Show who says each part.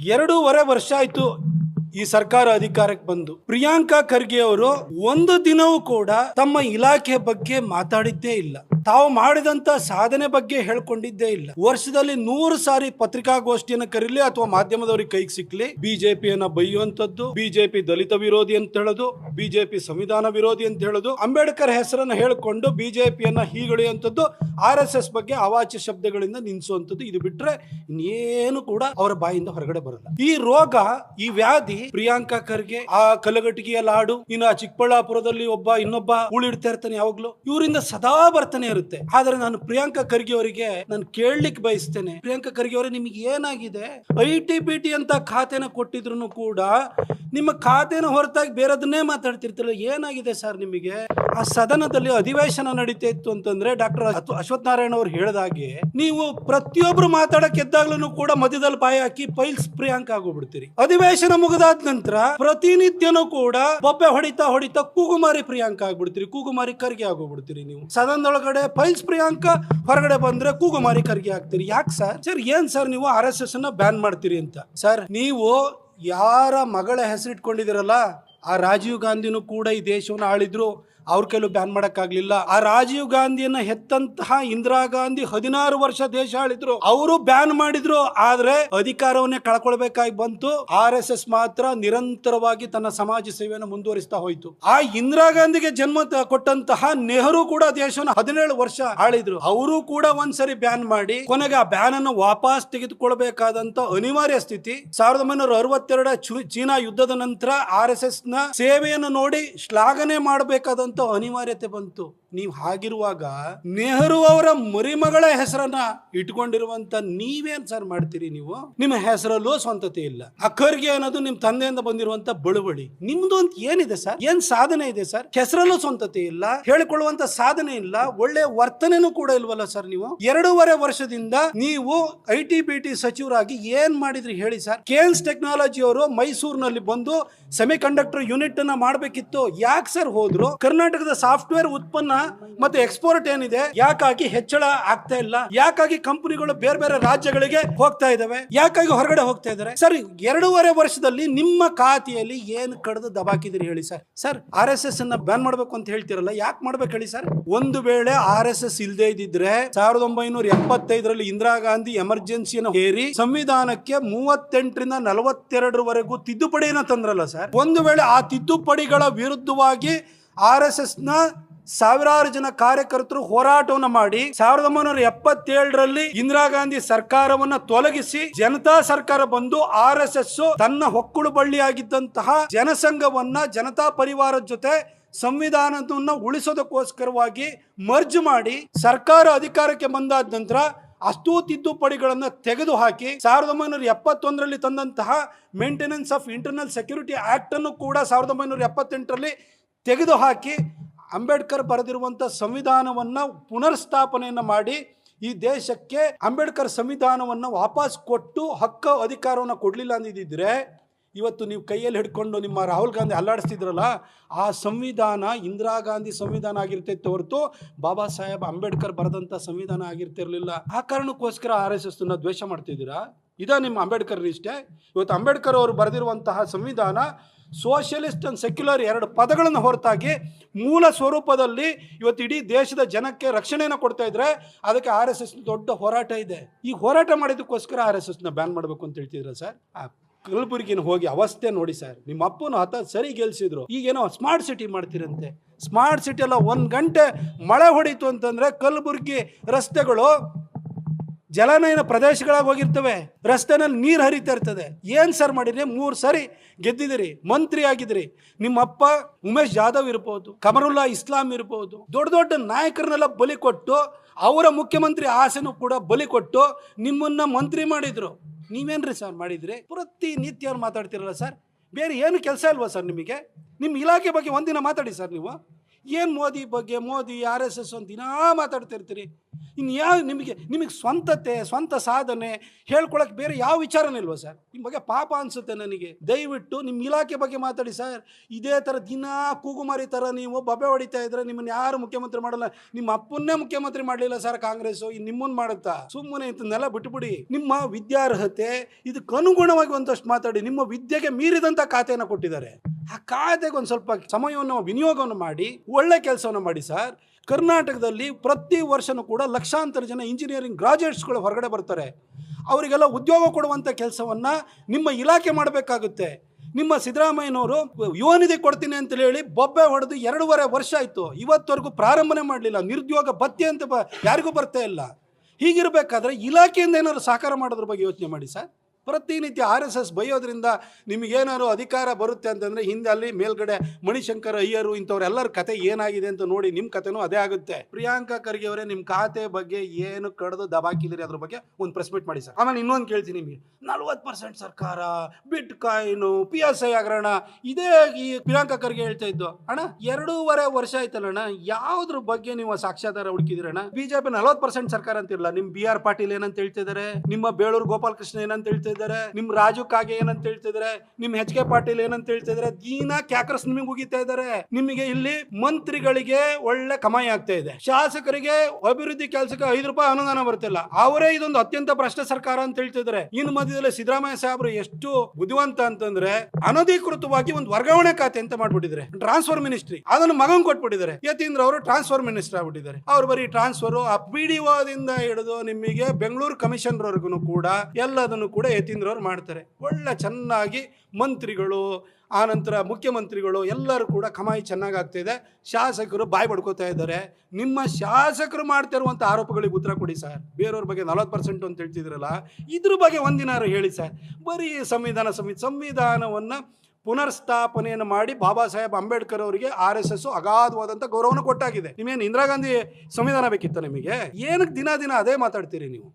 Speaker 1: ಎರಡೂವರೆ ವರ್ಷ ಆಯ್ತು ಈ ಸರ್ಕಾರ ಅಧಿಕಾರಕ್ಕೆ ಬಂದು. ಪ್ರಿಯಾಂಕಾ ಖರ್ಗೆ ಅವರು ಒಂದು ದಿನವೂ ಕೂಡ ತಮ್ಮ ಇಲಾಖೆ ಬಗ್ಗೆ ಮಾತಾಡಿದ್ದೇ ಇಲ್ಲ. ತಾವು ಮಾಡಿದಂತ ಸಾಧನೆ ಬಗ್ಗೆ ಹೇಳ್ಕೊಂಡಿದ್ದೇ ಇಲ್ಲ. ವರ್ಷದಲ್ಲಿ ನೂರು ಸಾರಿ ಪತ್ರಿಕಾಗೋಷ್ಠಿಯನ್ನ ಕರೀಲಿ ಅಥವಾ ಮಾಧ್ಯಮದವರಿಗೆ ಕೈಗೆ ಸಿಕ್ಲಿ. ಬಿಜೆಪಿಯನ್ನ ಬೈಯುವಂತದ್ದು ಬಿಜೆಪಿ ದಲಿತ ವಿರೋಧಿ ಅಂತ ಹೇಳೋದು, ಬಿಜೆಪಿ ಸಂವಿಧಾನ ವಿರೋಧಿ ಅಂತ ಹೇಳೋದು, ಅಂಬೇಡ್ಕರ್ ಹೆಸರನ್ನ ಹೇಳಿಕೊಂಡು ಬಿಜೆಪಿಯನ್ನ ಹೀಗಳೆಯುವಂಥದ್ದು, ಆರ್ ಎಸ್ ಎಸ್ ಬಗ್ಗೆ ಅವಾಚ್ಯ ಶಬ್ದಗಳಿಂದ ನಿನ್ಸುವಂಥದ್ದು ಇದು ಬಿಟ್ರೆ ಇನ್ನೇನು ಕೂಡ ಅವರ ಬಾಯಿಂದ ಹೊರಗಡೆ ಬರಲ್ಲ. ಈ ರೋಗ, ಈ ವ್ಯಾಧಿ ಪ್ರಿಯಾಂಕಾ ಖರ್ಗೆ, ಆ ಕಲಗಟ್ಟಿಗೆಯ ಲಾಡು, ಇನ್ನು ಚಿಕ್ಕಬಳ್ಳಾಪುರದಲ್ಲಿ ಒಬ್ಬ ಇನ್ನೊಬ್ಬ ಉಳಿಡ್ತಾ ಇರ್ತಾನೆ ಯಾವಾಗ್ಲೂ, ಇವರಿಂದ ಸದಾ ಬರ್ತಾನೆ ಇರುತ್ತೆ ಆದ್ರೆ ನಾನು ಪ್ರಿಯಾಂಕಾ ಖರ್ಗೆ ಅವರಿಗೆ ನಾನು ಕೇಳಲಿಕ್ಕೆ ಬಯಸ್ತೇನೆ. ಪ್ರಿಯಾಂಕಾ ಖರ್ಗೆ ಅವರೇ ನಿಮಗೆ ಏನಾಗಿದೆ? ಐ ಟಿ ಬಿ ಟಿ ಅಂತ ಖಾತೆನ ಕೊಟ್ಟಿದ್ರು ಕೂಡ ನಿಮ್ಮ ಖಾತೆನ ಹೊರತಾಗಿ ಬೇರೆದನ್ನೇ ಮಾತಾಡ್ತಿರ್ತೀರಲ್ಲ ಏನಾಗಿದೆ ಸರ್ ನಿಮಗೆ? ಆ ಸದನದಲ್ಲಿ ಅಧಿವೇಶನ ನಡೀತಾ ಇತ್ತು ಅಂತಂದ್ರೆ ಡಾಕ್ಟರ್ ಅಶ್ವಥ್ ನಾರಾಯಣ ಅವರು ಹೇಳಿದಾಗೆ ನೀವು ಪ್ರತಿಯೊಬ್ರು ಮಾತಾಡಕ್ ಎದ್ದಾಗ್ಲೂ ಕೂಡ ಮಧ್ಯದಲ್ಲಿ ಬಾಯಿ ಹಾಕಿ ಪೈಲ್ಸ್ ಪ್ರಿಯಾಂಕ ಆಗೋಗ್ಬಿಡ್ತೀರಿ. ಅಧಿವೇಶನ ಮುಗಿದಾದ ನಂತರ ಪ್ರತಿನಿತ್ಯನೂ ಕೂಡ ಬೊಬ್ಬೆ ಹೊಡಿತಾ ಹೊಡಿತಾ ಕೂಗುಮಾರಿ ಪ್ರಿಯಾಂಕ ಆಗ್ಬಿಡ್ತೀರಿ. ಕೂಗುಮಾರಿ ಖರ್ಗೆ ಆಗೋಗ್ಬಿಡ್ತೀರಿ ನೀವು. ಸದನದೊಳಗಡೆ ಪೈಲ್ಸ್ ಪ್ರಿಯಾಂಕ ಹೊರಗಡೆ ಬಂದ್ರೆ ಕೂಗುಮಾರಿ ಖರ್ಗೆ ಆಗ್ತೀರಿ ಯಾಕೆ ಸರ್? ಸರ್, ಏನ್ ಸರ್ ನೀವು ಆರ್ ಎಸ್ ಎಸ್ ಅನ್ನ ಬ್ಯಾನ್ ಮಾಡ್ತೀರಿ ಅಂತ? ಸರ್, ನೀವು ಯಾರ ಮಗಳ ಹೆಸರಿಟ್ಕೊಂಡಿದ್ದೀರಲ್ಲ, ಆ ರಾಜೀವ್ ಗಾಂಧಿನೂ ಕೂಡ ಈ ದೇಶವನ್ನು ಆಳಿದ್ರು. ಅವ್ರ ಕೈಲೂ ಬ್ಯಾನ್ ಮಾಡಕ್ಕಾಗ್ಲಿಲ್ಲ. ಆ ರಾಜೀವ್ ಗಾಂಧಿಯನ್ನ ಹೆತ್ತಂತಹ ಇಂದಿರಾ ಗಾಂಧಿ ಹದಿನಾರು ವರ್ಷ ದೇಶ ಆಳಿದ್ರು ಅವರು ಬ್ಯಾನ್ ಮಾಡಿದ್ರು, ಆದ್ರೆ ಅಧಿಕಾರವನ್ನೇ ಕಳ್ಕೊಳ್ಬೇಕಾಗಿ ಬಂತು. ಆರ್ ಎಸ್ ಎಸ್ ಮಾತ್ರ ನಿರಂತರವಾಗಿ ತನ್ನ ಸಮಾಜ ಸೇವೆಯನ್ನು ಮುಂದುವರಿಸ್ತಾ ಹೋಯ್ತು. ಆ ಇಂದಿರಾ ಗಾಂಧಿಗೆ ಜನ್ಮ ಕೊಟ್ಟಂತಹ ನೆಹರು ಕೂಡ ದೇಶವನ್ನು ಹದಿನೇಳು ವರ್ಷ ಆಳಿದ್ರು. ಅವರು ಕೂಡ ಒಂದ್ಸರಿ ಬ್ಯಾನ್ ಮಾಡಿ, ಕೊನೆಗೆ ಆ ಬ್ಯಾನ್ ಅನ್ನು ವಾಪಸ್ ತೆಗೆದುಕೊಳ್ಬೇಕಾದಂತ ಅನಿವಾರ್ಯ ಸ್ಥಿತಿ. ಸಾವಿರದ ಒಂಬೈನೂರ ಅರವತ್ತೆರಡ ಚೀನಾ ಯುದ್ಧದ ನಂತರ ಆರ್ ಎಸ್ ಎಸ್ನ ಸೇವೆಯನ್ನು ನೋಡಿ ಶ್ಲಾಘನೆ ಮಾಡಬೇಕಾದಂತ ಅನಿವಾರ್ಯತೆ ಬಂತು ನೀವು ಹಾಗಿರುವಾಗ ನೆಹರು ಅವರ ಮರಿಮಗಳ ಹೆಸರನ್ನ ಇಟ್ಕೊಂಡಿರುವಂತ ನೀವೇನ್ ಸರ್ ಮಾಡ್ತೀರಿ ನೀವು? ನಿಮ್ಮ ಹೆಸರಲ್ಲೂ ಸ್ವಂತತೆ ಇಲ್ಲ. ಅಖರ್ಗೆ ಅನ್ನೋದು ನಿಮ್ ತಂದೆಯಿಂದ ಬಂದಿರುವಂತ ಬಳುವಳಿ. ನಿಮ್ದು ಅಂತ ಏನಿದೆ ಸರ್? ಏನ್ ಸಾಧನೆ ಇದೆ ಸರ್? ಹೆಸರಲ್ಲೂ ಸ್ವಂತತೆ ಇಲ್ಲ, ಹೇಳಿಕೊಳ್ಳುವಂತ ಸಾಧನೆ ಇಲ್ಲ, ಒಳ್ಳೆ ವರ್ತನೆನೂ ಕೂಡ ಇಲ್ವಲ್ಲ ಸರ್ ನೀವು? ಎರಡೂವರೆ ವರ್ಷದಿಂದ ನೀವು ಐ ಟಿ ಬಿ ಟಿ ಸಚಿವರಾಗಿ ಏನ್ ಮಾಡಿದ್ರಿ ಹೇಳಿ ಸರ್? ಕೇನ್ಸ್ ಟೆಕ್ನಾಲಜಿ ಅವರು ಮೈಸೂರಿನಲ್ಲಿ ಬಂದು ಸೆಮಿಕಂಡಕ್ಟರ್ ಯೂನಿಟ್ ಅನ್ನ ಮಾಡಬೇಕಿತ್ತು. ಯಾಕೆ ಸರ್ ಹೋದ್ರು? ಕರ್ನಾಟಕದ ಸಾಫ್ಟ್ವೇರ್ ಉತ್ಪನ್ನ ಮತ್ತೆ ಎಕ್ಸ್ಪೋರ್ಟ್ ಏನಿದೆ, ಯಾಕಾಗಿ ಹೆಚ್ಚಳ ಆಗ್ತಾ ಇಲ್ಲ, ಯಾಕಾಗಿ ಕಂಪನಿಗಳು ಬೇರೆ ಬೇರೆ ರಾಜ್ಯಗಳಿಗೆ ಹೋಗ್ತಾ ಇದಾವೆ, ಯಾಕಾಗಿ ಹೊರಗಡೆ ಹೋಗ್ತಾ ಇದಾರೆ? ಸರ್, ಎರಡೂವರೆ ವರ್ಷದಲ್ಲಿ ನಿಮ್ಮ ಖಾತೆಯಲ್ಲಿ ಏನು ಕಡಿದು ದಬಾಕಿದ್ರಿ ಹೇಳಿ sir. Sir R S S ಅನ್ನ ಬ್ಯಾನ್ ಮಾಡ್ಬೇಕು ಅಂತ ಹೇಳ್ತಿರಲ್ಲ, ಯಾಕೆ ಮಾಡ್ಬೇಕು ಹೇಳಿ ಸರ್? ಒಂದು ವೇಳೆ ಆರ್ ಎಸ್ ಎಸ್ ಇಲ್ಲದೆ ಇದ್ದಿದ್ರೆ ಸಾವಿರದ ಒಂಬೈನೂರ ಎಪ್ಪತ್ತೈದರಲ್ಲಿ ಇಂದಿರಾ ಗಾಂಧಿ ಎಮರ್ಜೆನ್ಸಿಯನ್ನು ಹೇರಿ ಸಂವಿಧಾನಕ್ಕೆ ಮೂವತ್ತೆಂಟರಿಂದ ನಲವತ್ತೆರಡರವರೆಗೂ ತಿದ್ದುಪಡಿಯನ್ನು ತಂದ್ರಲ್ಲ ಸರ್. ಒಂದು ವೇಳೆ ಆ ತಿದ್ದುಪಡಿಗಳ ವಿರುದ್ಧವಾಗಿ ಆರ್ ಎಸ್ ಎಸ್ನ ಸಾವಿರಾರು ಜನ ಕಾರ್ಯಕರ್ತರು ಹೋರಾಟವನ್ನು ಮಾಡಿ ಸಾವಿರದ ಒಂಬೈನೂರ ಎಪ್ಪತ್ತೇಳರಲ್ಲಿ ಇಂದಿರಾ ಗಾಂಧಿ ಸರ್ಕಾರವನ್ನ ತೊಲಗಿಸಿ ಜನತಾ ಸರ್ಕಾರ ಬಂದು ಆರ್ ಎಸ್ ಎಸ್ ತನ್ನ ಹೊಕ್ಕುಳು ಬಳ್ಳಿಯಾಗಿದ್ದಂತಹ ಜನಸಂಘವನ್ನ ಜನತಾ ಪರಿವಾರದ ಜೊತೆ ಸಂವಿಧಾನವನ್ನು ಉಳಿಸೋದಕ್ಕೋಸ್ಕರವಾಗಿ ಮರ್ಜ್ ಮಾಡಿ ಸರ್ಕಾರ ಅಧಿಕಾರಕ್ಕೆ ಬಂದಾದ ನಂತರ ಅಷ್ಟೂ ತಿದ್ದುಪಡಿಗಳನ್ನು ತೆಗೆದುಹಾಕಿ ಸಾವಿರದ ಒಂಬೈನೂರ ಎಪ್ಪತ್ತೊಂದರಲ್ಲಿ ತಂದಂತಹ maintenance of internal security act ಅನ್ನು ಕೂಡ ಸಾವಿರದ ಒಂಬೈನೂರ ಎಪ್ಪತ್ತೆಂಟರಲ್ಲಿ ತೆಗೆದುಹಾಕಿ ಅಂಬೇಡ್ಕರ್ ಬರೆದಿರುವಂಥ ಸಂವಿಧಾನವನ್ನು ಪುನರ್ಸ್ಥಾಪನೆಯನ್ನು ಮಾಡಿ ಈ ದೇಶಕ್ಕೆ ಅಂಬೇಡ್ಕರ್ ಸಂವಿಧಾನವನ್ನು ವಾಪಸ್ ಕೊಟ್ಟು ಹಕ್ಕ ಅಧಿಕಾರವನ್ನು ಕೊಡಲಿಲ್ಲ ಅಂದಿದ್ದರೆ ಇವತ್ತು ನೀವು ಕೈಯಲ್ಲಿ ಹಿಡ್ಕೊಂಡು ನಿಮ್ಮ ರಾಹುಲ್ ಗಾಂಧಿ ಅಲ್ಲಾಡಿಸ್ತಿದ್ರಲ್ಲ, ಆ ಸಂವಿಧಾನ ಇಂದಿರಾ ಗಾಂಧಿ ಸಂವಿಧಾನ ಆಗಿರ್ತೈತೆ ಹೊರತು ಬಾಬಾ ಸಾಹೇಬ್ ಅಂಬೇಡ್ಕರ್ ಬರೆದಂಥ ಸಂವಿಧಾನ ಆಗಿರ್ತಿರಲಿಲ್ಲ. ಆ ಕಾರಣಕ್ಕೋಸ್ಕರ ಆರ್ ಎಸ್ ಎಸ್ನ ದ್ವೇಷ ಮಾಡ್ತಿದ್ದೀರಾ? ಇದ ನಿಮ್ಮ ಅಂಬೇಡ್ಕರ್ ಇಷ್ಟೇ ಇವತ್ತು ಅಂಬೇಡ್ಕರ್ ಅವರು ಬರೆದಿರುವಂತಹ ಸಂವಿಧಾನ ಸೋಷಿಯಲಿಸ್ಟ್ ಅಂಡ್ ಸೆಕ್ಯುಲರ್ ಎರಡು ಪದಗಳನ್ನು ಹೊರತಾಗಿ ಮೂಲ ಸ್ವರೂಪದಲ್ಲಿ ಇವತ್ತು ಇಡೀ ದೇಶದ ಜನಕ್ಕೆ ರಕ್ಷಣೆಯನ್ನು ಕೊಡ್ತಾ ಇದ್ರೆ ಅದಕ್ಕೆ ಆರ್ ಎಸ್ ಎಸ್ ದೊಡ್ಡ ಹೋರಾಟ ಇದೆ. ಈ ಹೋರಾಟ ಮಾಡಿದ್ದಕ್ಕೋಸ್ಕರ ಆರ್ ಎಸ್ ಎಸ್ನ ಬ್ಯಾನ್ ಮಾಡಬೇಕು ಅಂತ ಹೇಳ್ತಿದ್ರ ಸರ್? ಆ ಕಲಬುರಗಿನ ಹೋಗಿ ಅವಸ್ಥೆ ನೋಡಿ ಸರ್. ನಿಮ್ಮ ಅಪ್ಪನ ಹತ ಸರಿ ಗೆಲ್ಸಿದ್ರು. ಈಗೇನೋ ಸ್ಮಾರ್ಟ್ ಸಿಟಿ ಮಾಡ್ತಿರಂತೆ. ಸ್ಮಾರ್ಟ್ ಸಿಟಿ ಎಲ್ಲ ಒಂದು ಗಂಟೆ ಮಳೆ ಹೊಡೀತು ಅಂತಂದ್ರೆ ಕಲಬುರಗಿ ರಸ್ತೆಗಳು ಜಲನಯನ ಪ್ರದೇಶಗಳಾಗಿ ಹೋಗಿರ್ತವೆ. ರಸ್ತೆನಲ್ಲಿ ನೀರು ಹರಿತಾ ಇರ್ತದೆ. ಏನು ಸರ್ ಮಾಡಿದ್ರಿ? ಮೂರು ಸರಿ ಗೆದ್ದಿದಿರಿ ಮಂತ್ರಿ ಆಗಿದ್ರಿ ನಿಮ್ಮ ಅಪ್ಪ ಉಮೇಶ್ ಜಾಧವ್ ಇರ್ಬೋದು, ಕಮರುಲ್ಲಾ ಇಸ್ಲಾಂ ಇರ್ಬೋದು, ದೊಡ್ಡ ದೊಡ್ಡ ನಾಯಕರನ್ನೆಲ್ಲ ಬಲಿ ಕೊಟ್ಟು, ಅವರ ಮುಖ್ಯಮಂತ್ರಿ ಆಸೆನೂ ಕೂಡ ಬಲಿ ಕೊಟ್ಟು ನಿಮ್ಮನ್ನ ಮಂತ್ರಿ ಮಾಡಿದ್ರು. ನೀವೇನ್ರಿ ಸರ್ ಮಾಡಿದ್ರಿ? ಪ್ರತಿನಿತ್ಯ ಅವ್ರು ಮಾತಾಡ್ತಿರಲ್ಲ ಸರ್. ಬೇರೆ ಏನು ಕೆಲಸ ಇಲ್ವಾ ಸರ್ ನಿಮಗೆ? ನಿಮ್ಮ ಇಲಾಖೆ ಬಗ್ಗೆ ಒಂದಿನ ಮಾತಾಡಿ ಸರ್ ನೀವು. ಏನು ಮೋದಿ ಬಗ್ಗೆ? ಮೋದಿ, ಆರ್ ಎಸ್ ಎಸ್ ಒಂದು ದಿನಾ ಮಾತಾಡ್ತಿರ್ತೀರಿ. ಇನ್ನು ಯಾವ ನಿಮಗೆ ನಿಮಗೆ ಸ್ವಂತತೆ, ಸ್ವಂತ ಸಾಧನೆ ಹೇಳ್ಕೊಳಕ್ಕೆ ಬೇರೆ ಯಾವ ವಿಚಾರನೇ ಇಲ್ವಾ ಸರ್? ನಿಮ್ಮ ಬಗ್ಗೆ ಪಾಪ ಅನಿಸುತ್ತೆ ನನಗೆ. ದಯವಿಟ್ಟು ನಿಮ್ಮ ಇಲಾಖೆ ಬಗ್ಗೆ ಮಾತಾಡಿ ಸರ್. ಇದೇ ಥರ ದಿನ ಕೂಗುಮಾರಿ ಥರ ನೀವು ಬಬ್ಬೆ ಹೊಡಿತಾ ಇದ್ರೆ ನಿಮ್ಮನ್ನು ಯಾರು ಮುಖ್ಯಮಂತ್ರಿ ಮಾಡಲ್ಲ. ನಿಮ್ಮ ಅಪ್ಪನ್ನೇ ಮುಖ್ಯಮಂತ್ರಿ ಮಾಡಲಿಲ್ಲ ಸರ್ ಕಾಂಗ್ರೆಸ್ ಇನ್ನು ನಿಮ್ಮನ್ನು ಮಾಡುತ್ತಾ? ಸುಮ್ಮನೆ ಇಂಥನ್ನೆಲ್ಲ ಬಿಟ್ಬಿಡಿ. ನಿಮ್ಮ ವಿದ್ಯಾರ್ಹತೆ ಇದಕ್ಕೆ ಅನುಗುಣವಾಗಿ ಒಂದಷ್ಟು ಮಾತಾಡಿ. ನಿಮ್ಮ ವಿದ್ಯೆಗೆ ಮೀರಿದಂಥ ಖಾತೆಯನ್ನು ಕೊಟ್ಟಿದ್ದಾರೆ. ಆ ಕಾಯ್ದೆಗೆ ಒಂದು ಸ್ವಲ್ಪ ಸಮಯವನ್ನು, ವಿನಿಯೋಗವನ್ನು ಮಾಡಿ, ಒಳ್ಳೆ ಕೆಲಸವನ್ನು ಮಾಡಿ ಸರ್. ಕರ್ನಾಟಕದಲ್ಲಿ ಪ್ರತಿ ವರ್ಷನೂ ಕೂಡ ಲಕ್ಷಾಂತರ ಜನ ಇಂಜಿನಿಯರಿಂಗ್ ಗ್ರಾಜುಯೇಟ್ಸ್ಗಳು ಹೊರಗಡೆ ಬರ್ತಾರೆ. ಅವರಿಗೆಲ್ಲ ಉದ್ಯೋಗ ಕೊಡುವಂಥ ಕೆಲಸವನ್ನು ನಿಮ್ಮ ಇಲಾಖೆ ಮಾಡಬೇಕಾಗುತ್ತೆ. ನಿಮ್ಮ ಸಿದ್ದರಾಮಯ್ಯನವರು, ಯುವ ನಿಧಿ ಕೊಡ್ತೀನಿ ಅಂತ ಹೇಳಿ ಬೊಬ್ಬೆ ಹೊಡೆದು ಎರಡೂವರೆ ವರ್ಷ ಆಯಿತು. ಇವತ್ತವರೆಗೂ ಪ್ರಾರಂಭನೆ ಮಾಡಲಿಲ್ಲ. ನಿರುದ್ಯೋಗ ಭತ್ಯೆ ಅಂತ ಬ, ಯಾರಿಗೂ ಬರ್ತಾ ಇಲ್ಲ. ಹೀಗಿರಬೇಕಾದ್ರೆ ಇಲಾಖೆಯಿಂದ ಏನಾದ್ರು ಸಹಕಾರ ಮಾಡೋದ್ರ ಬಗ್ಗೆ ಯೋಚನೆ ಮಾಡಿ ಸರ್. ಪ್ರತಿನಿತ್ಯ ಆರ್ ಎಸ್ ಎಸ್ ಬೈಯೋದ್ರಿಂದ ನಿಮಗೇನಾದ್ರು ಅಧಿಕಾರ ಬರುತ್ತೆ ಅಂತಂದರೆ ಹಿಂದೆ ಅಲ್ಲಿ ಮೇಲ್ಗಡೆ ಮಣಿಶಂಕರ್ ಅಯ್ಯರು ಇಂಥವ್ರೆಲ್ಲರ ಕತೆ ಏನಾಗಿದೆ ಅಂತ ನೋಡಿ ನಿಮ್ಮ ಕತೆನೂ ಅದೇ ಆಗುತ್ತೆ. ಪ್ರಿಯಾಂಕಾ ಖರ್ಗೆ ಅವರೇ ನಿಮ್ಮ ಖಾತೆ ಬಗ್ಗೆ ಏನು ಕಡ್ದು ದಬಾಕಿದಿರಿ ಅದ್ರ ಬಗ್ಗೆ ಒಂದು ಪ್ರೆಸ್ ಮೀಟ್ ಮಾಡಿ ಸರ್. ಆಮೇಲೆ ಇನ್ನೊಂದು ಕೇಳ್ತೀನಿ ನಿಮಗೆ. ನಲ್ವತ್ತು ಪರ್ಸೆಂಟ್ ಸರ್ಕಾರ bitcoin P S I ಹಗರಣ, ಇದೇ ಈ ಪ್ರಿಯಾಂಕಾ ಖರ್ಗೆ ಹೇಳ್ತಾ ಇದ್ದು, ಅಣ್ಣ, ಎರಡೂವರೆ ವರ್ಷ ಆಯ್ತಲ್ಲ ಅಣ್ಣ, ಯಾವ್ದ್ರ ಬಗ್ಗೆ ನೀವು ಸಾಕ್ಷ್ಯಾಧಾರ ಹುಡುಕಿದಿರಣ್ಣ ಬಿಜೆಪಿ ನಲ್ವತ್ತು ಪರ್ಸೆಂಟ್ ಸರ್ಕಾರ ಅಂತಿರಲ್ಲ ನಿಮ್ಮ ಬಿ ಆರ್ ಪಾಟೀಲ್ ಏನಂತ ಹೇಳ್ತಿದ್ದಾರೆ ನಿಮ್ಮ ಬೇಳೂರು ಗೋಪಾಲಕೃಷ್ಣ ಏನಂತ ಹೇಳ್ತಾ ಇದ್ದಾರೆ ನಿಮ್ ರಾಜು ಕಾಗೆ ಏನಂತ ಹೇಳ್ತಿದ್ರೆ ನಿಮ್ ಎಚ್ ಕೆ ಪಾಟೀಲ್ ಏನಂತ ಹೇಳ್ತಿದ್ರೆ ದಿನ ಕ್ಯಾಕರ್ಸ್ ನಿಮಗೆ ಮುಗಿತಾ ಇದ್ದಾರೆ. ನಿಮಗೆ ಇಲ್ಲಿ ಮಂತ್ರಿಗಳಿಗೆ ಒಳ್ಳೆ ಕಮಾಯಿ ಆಗ್ತಾ ಇದೆ. ಶಾಸಕರಿಗೆ ಅಭಿವೃದ್ಧಿ ಕೆಲಸಕ್ಕೆ ಐದು ರೂಪಾಯಿ ಅನುದಾನ ಬರ್ತಿಲ್ಲ. ಅವರೇ ಇದೊಂದು ಅತ್ಯಂತ ಭ್ರಷ್ಟ ಸರ್ಕಾರ ಅಂತ ಹೇಳ್ತಿದ್ರೆ ಇನ್ ಮಧ್ಯದಲ್ಲಿ ಸಿದ್ದರಾಮಯ್ಯ ಸಾಹೇಬರು ಎಷ್ಟು ಬುದ್ಧಿವಂತ ಅಂತಂದ್ರೆ, ಅನಧಿಕೃತವಾಗಿ ಒಂದು ವರ್ಗಾವಣೆ ಖಾತೆ ಅಂತ ಮಾಡ್ಬಿಟ್ಟಿದ್ರೆ ಟ್ರಾನ್ಸ್ಫರ್ ಮಿನಿಸ್ಟ್ರಿ ಅದನ್ನು ಮಗನ್ ಕೊಟ್ಬಿಟ್ಟಿದ್ದಾರೆ. ಯತೀಂದ್ರ ಅವರು ಟ್ರಾನ್ಸ್ಫರ್ ಮಿನಿಸ್ಟರ್ ಆಗ್ಬಿಟ್ಟಿದ್ದಾರೆ. ಅವ್ರು ಬರೀ ಟ್ರಾನ್ಸ್ಫರ್ ಆ ಪಿಡಿಒದಿಂದ ಹಿಡಿದು ನಿಮಗೆ ಬೆಂಗಳೂರು ಕಮಿಷನರ್ ವರ್ಗು ಕೂಡ ಎಲ್ಲದನ್ನು ಕೂಡ ಯತೀಂದ್ರ ಅವರು ಮಾಡ್ತಾರೆ. ಒಳ್ಳೆ ಚೆನ್ನಾಗಿ ಮಂತ್ರಿಗಳು ಆನಂತರ ಮುಖ್ಯಮಂತ್ರಿಗಳು ಎಲ್ಲರೂ ಕೂಡ ಕಮಾಯಿ ಚೆನ್ನಾಗಿ ಆಗ್ತಿದೆ. ಶಾಸಕರು ಬಾಯಿ ಪಡ್ಕೋತಾ ಇದ್ದಾರೆ. ನಿಮ್ಮ ಶಾಸಕರು ಮಾಡ್ತಿರುವಂಥ ಆರೋಪಗಳಿಗೆ ಉತ್ತರ ಕೊಡಿ ಸರ್. ಬೇರೆಯವ್ರ ಬಗ್ಗೆ ನಲವತ್ತು ಪರ್ಸೆಂಟ್ ಅಂತ ಹೇಳ್ತಿದ್ರಲ್ಲ, ಇದ್ರ ಬಗ್ಗೆ ಒಂದಿನಾರು ಹೇಳಿ ಸರ್. ಬರೀ ಸಂವಿಧಾನ ಸಂವಿ ಸಂವಿಧಾನವನ್ನು ಪುನರ್ಸ್ಥಾಪನೆಯನ್ನು ಮಾಡಿ ಬಾಬಾ ಸಾಹೇಬ್ ಅಂಬೇಡ್ಕರ್ ಅವರಿಗೆ ಆರ್ ಎಸ್ ಎಸ್ ಅಗಾಧವಾದಂಥ ಗೌರವನ ಕೊಟ್ಟಾಗಿದೆ. ನಿಮೇನು ಇಂದಿರಾ ಗಾಂಧಿ ಸಂವಿಧಾನ ಬೇಕಿತ್ತ ನಿಮಗೆ? ಏನಕ್ಕೆ ದಿನ ದಿನ ಅದೇ ಮಾತಾಡ್ತೀರಿ ನೀವು?